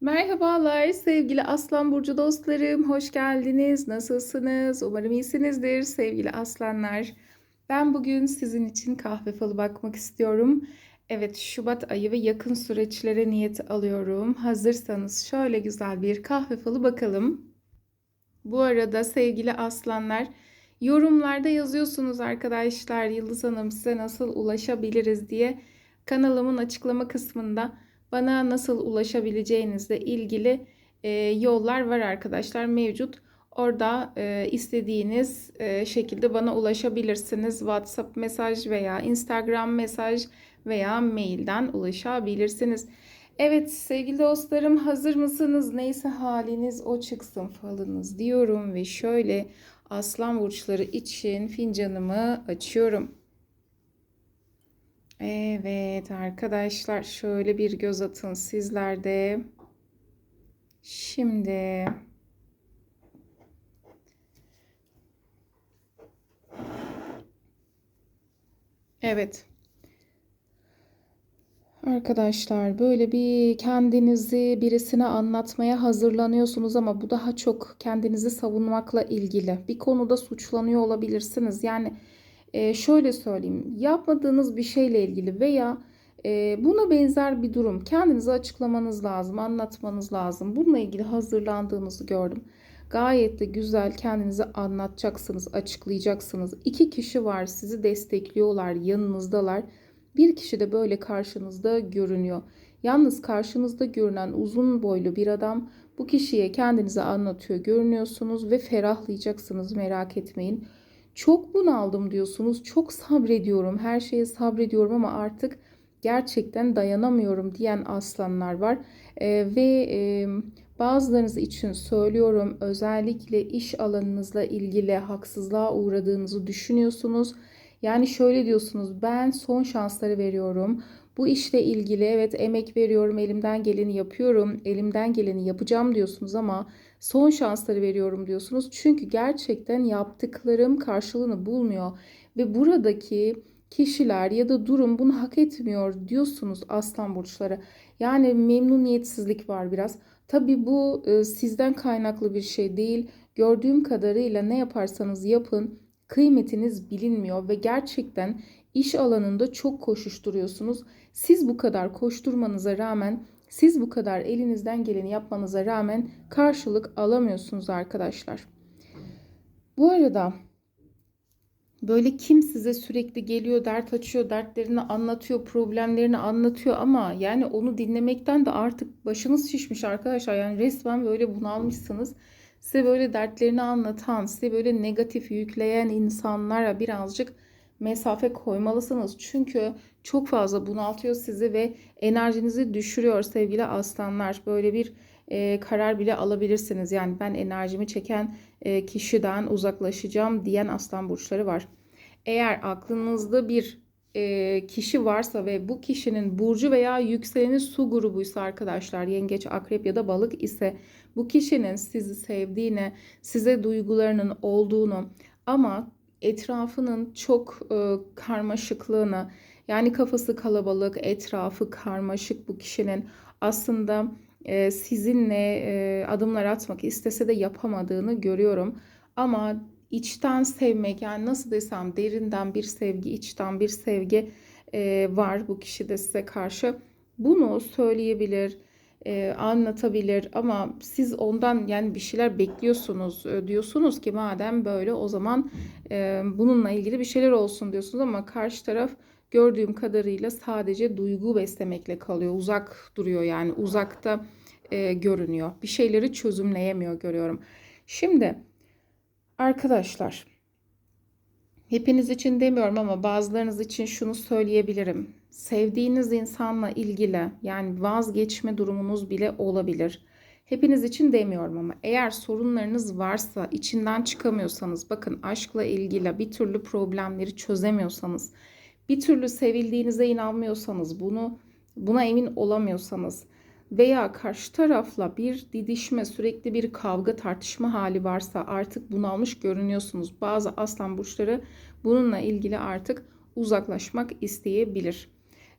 Merhabalar sevgili Aslan Burcu dostlarım. Hoş geldiniz. Nasılsınız? Umarım iyisinizdir sevgili aslanlar. Ben bugün sizin için kahve falı bakmak istiyorum. Evet, Şubat ayı ve yakın süreçlere niyet alıyorum. Hazırsanız şöyle güzel bir kahve falı bakalım. Bu arada sevgili aslanlar, yorumlarda yazıyorsunuz arkadaşlar. Yıldız Hanım size nasıl ulaşabiliriz diye kanalımın açıklama kısmında bana nasıl ulaşabileceğinizle ilgili e, yollar var arkadaşlar mevcut. Orada e, istediğiniz e, şekilde bana ulaşabilirsiniz. WhatsApp mesaj veya Instagram mesaj veya mailden ulaşabilirsiniz. Evet sevgili dostlarım hazır mısınız? Neyse haliniz o çıksın falınız diyorum ve şöyle aslan burçları için fincanımı açıyorum. Evet arkadaşlar şöyle bir göz atın sizler de. Şimdi evet arkadaşlar böyle bir kendinizi birisine anlatmaya hazırlanıyorsunuz ama bu daha çok kendinizi savunmakla ilgili bir konuda suçlanıyor olabilirsiniz. Yani e, şöyle söyleyeyim, yapmadığınız bir şeyle ilgili veya e, buna benzer bir durum kendinize açıklamanız lazım, anlatmanız lazım. Bununla ilgili hazırlandığınızı gördüm. Gayet de güzel kendinizi anlatacaksınız, açıklayacaksınız. İki kişi var, sizi destekliyorlar, yanınızdalar. Bir kişi de böyle karşınızda görünüyor. Yalnız karşınızda görünen uzun boylu bir adam bu kişiye kendinizi anlatıyor, görünüyorsunuz ve ferahlayacaksınız merak etmeyin. Çok bunaldım diyorsunuz. Çok sabrediyorum. Her şeye sabrediyorum ama artık gerçekten dayanamıyorum diyen aslanlar var. Ee, ve e, bazılarınız için söylüyorum özellikle iş alanınızla ilgili haksızlığa uğradığınızı düşünüyorsunuz. Yani şöyle diyorsunuz ben son şansları veriyorum. Bu işle ilgili evet emek veriyorum, elimden geleni yapıyorum, elimden geleni yapacağım diyorsunuz ama son şansları veriyorum diyorsunuz. Çünkü gerçekten yaptıklarım karşılığını bulmuyor ve buradaki kişiler ya da durum bunu hak etmiyor diyorsunuz aslan burçları. Yani memnuniyetsizlik var biraz. Tabii bu e, sizden kaynaklı bir şey değil. Gördüğüm kadarıyla ne yaparsanız yapın kıymetiniz bilinmiyor ve gerçekten iş alanında çok koşuşturuyorsunuz. Siz bu kadar koşturmanıza rağmen, siz bu kadar elinizden geleni yapmanıza rağmen karşılık alamıyorsunuz arkadaşlar. Bu arada böyle kim size sürekli geliyor, dert açıyor, dertlerini anlatıyor, problemlerini anlatıyor ama yani onu dinlemekten de artık başınız şişmiş arkadaşlar. Yani resmen böyle bunalmışsınız. Size böyle dertlerini anlatan, size böyle negatif yükleyen insanlara birazcık mesafe koymalısınız. Çünkü çok fazla bunaltıyor sizi ve enerjinizi düşürüyor sevgili aslanlar. Böyle bir e, karar bile alabilirsiniz. Yani ben enerjimi çeken e, kişiden uzaklaşacağım diyen aslan burçları var. Eğer aklınızda bir e, kişi varsa ve bu kişinin burcu veya yükseleni su grubuysa arkadaşlar yengeç, akrep ya da balık ise bu kişinin sizi sevdiğini, size duygularının olduğunu ama etrafının çok e, karmaşıklığını yani kafası kalabalık, etrafı karmaşık bu kişinin aslında e, sizinle e, adımlar atmak istese de yapamadığını görüyorum. Ama içten sevmek yani nasıl desem derinden bir sevgi, içten bir sevgi e, var bu kişide size karşı. Bunu söyleyebilir, e, anlatabilir ama siz ondan yani bir şeyler bekliyorsunuz. E, diyorsunuz ki madem böyle o zaman e, bununla ilgili bir şeyler olsun diyorsunuz ama karşı taraf gördüğüm kadarıyla sadece duygu beslemekle kalıyor. Uzak duruyor yani uzakta e, görünüyor. Bir şeyleri çözümleyemiyor görüyorum. Şimdi arkadaşlar hepiniz için demiyorum ama bazılarınız için şunu söyleyebilirim. Sevdiğiniz insanla ilgili yani vazgeçme durumunuz bile olabilir. Hepiniz için demiyorum ama eğer sorunlarınız varsa, içinden çıkamıyorsanız, bakın aşkla ilgili bir türlü problemleri çözemiyorsanız, bir türlü sevildiğinize inanmıyorsanız, bunu buna emin olamıyorsanız veya karşı tarafla bir didişme, sürekli bir kavga, tartışma hali varsa artık bunalmış görünüyorsunuz. Bazı aslan burçları bununla ilgili artık uzaklaşmak isteyebilir.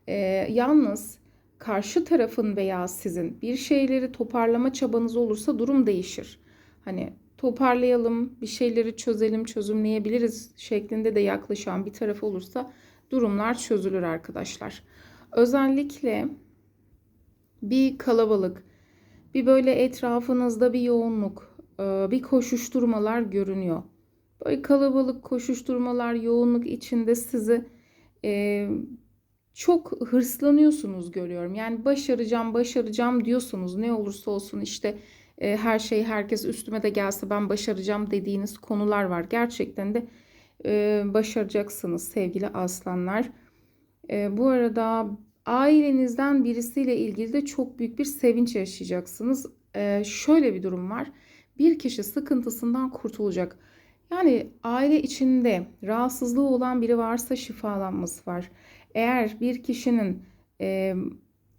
E, yalnız karşı tarafın veya sizin bir şeyleri toparlama çabanız olursa durum değişir. Hani toparlayalım, bir şeyleri çözelim, çözümleyebiliriz şeklinde de yaklaşan bir taraf olursa durumlar çözülür arkadaşlar. Özellikle bir kalabalık, bir böyle etrafınızda bir yoğunluk, e, bir koşuşturmalar görünüyor. Böyle kalabalık koşuşturmalar, yoğunluk içinde sizi e, çok hırslanıyorsunuz görüyorum. Yani başaracağım, başaracağım diyorsunuz. Ne olursa olsun işte e, her şey herkes üstüme de gelse ben başaracağım dediğiniz konular var. Gerçekten de e, başaracaksınız sevgili aslanlar. E, bu arada ailenizden birisiyle ilgili de çok büyük bir sevinç yaşayacaksınız. E, şöyle bir durum var. Bir kişi sıkıntısından kurtulacak. Yani aile içinde rahatsızlığı olan biri varsa şifalanması var. Eğer bir kişinin e,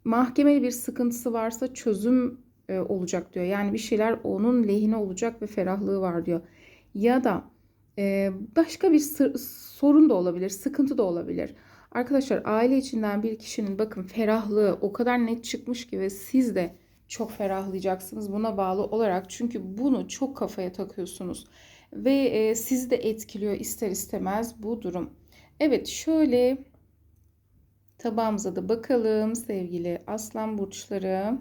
mahkemeli bir sıkıntısı varsa çözüm e, olacak diyor. Yani bir şeyler onun lehine olacak ve ferahlığı var diyor. Ya da e, başka bir sorun da olabilir, sıkıntı da olabilir. Arkadaşlar aile içinden bir kişinin bakın ferahlığı o kadar net çıkmış ki ve siz de çok ferahlayacaksınız buna bağlı olarak. Çünkü bunu çok kafaya takıyorsunuz ve e, sizi de etkiliyor ister istemez bu durum. Evet şöyle tabağımıza da bakalım sevgili aslan burçları.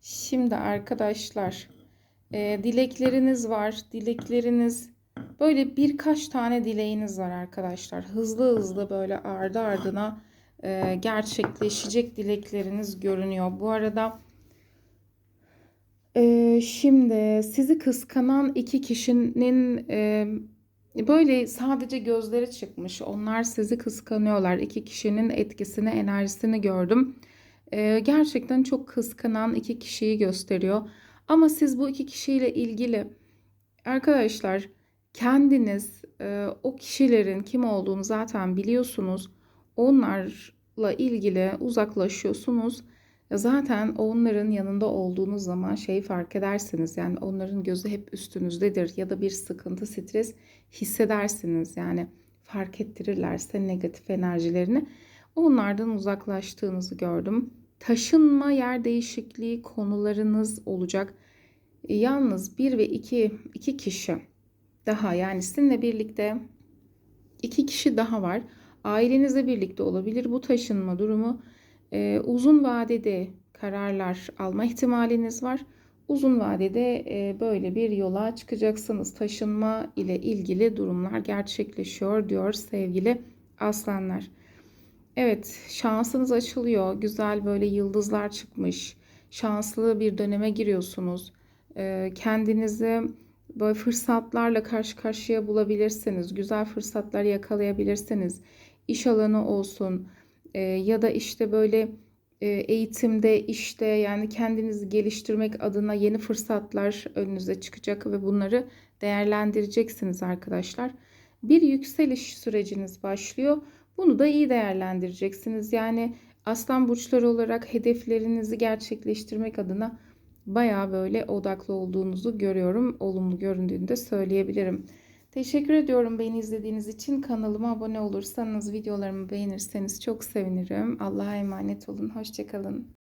Şimdi arkadaşlar e, dilekleriniz var. Dilekleriniz böyle birkaç tane dileğiniz var arkadaşlar. Hızlı hızlı böyle ardı ardına e, gerçekleşecek dilekleriniz görünüyor. Bu arada e, şimdi sizi kıskanan iki kişinin e, böyle sadece gözleri çıkmış. Onlar sizi kıskanıyorlar. İki kişinin etkisini, enerjisini gördüm. E, gerçekten çok kıskanan iki kişiyi gösteriyor. Ama siz bu iki kişiyle ilgili arkadaşlar kendiniz e, o kişilerin kim olduğunu zaten biliyorsunuz. Onlarla ilgili uzaklaşıyorsunuz. Zaten onların yanında olduğunuz zaman şey fark edersiniz. Yani onların gözü hep üstünüzdedir ya da bir sıkıntı, stres hissedersiniz. Yani fark ettirirlerse negatif enerjilerini onlardan uzaklaştığınızı gördüm. Taşınma, yer değişikliği konularınız olacak. Yalnız bir ve iki, iki kişi daha yani sizinle birlikte iki kişi daha var. Ailenizle birlikte olabilir bu taşınma durumu. Ee, uzun vadede kararlar alma ihtimaliniz var. Uzun vadede e, böyle bir yola çıkacaksınız. Taşınma ile ilgili durumlar gerçekleşiyor diyor sevgili aslanlar. Evet şansınız açılıyor. Güzel böyle yıldızlar çıkmış. Şanslı bir döneme giriyorsunuz. Ee, kendinizi böyle fırsatlarla karşı karşıya bulabilirsiniz. Güzel fırsatlar yakalayabilirsiniz. İş alanı olsun e, ya da işte böyle e, eğitimde, işte yani kendinizi geliştirmek adına yeni fırsatlar önünüze çıkacak ve bunları değerlendireceksiniz arkadaşlar. Bir yükseliş süreciniz başlıyor. Bunu da iyi değerlendireceksiniz. Yani aslan burçları olarak hedeflerinizi gerçekleştirmek adına baya böyle odaklı olduğunuzu görüyorum. Olumlu göründüğünü de söyleyebilirim. Teşekkür ediyorum beni izlediğiniz için. Kanalıma abone olursanız, videolarımı beğenirseniz çok sevinirim. Allah'a emanet olun. Hoşçakalın.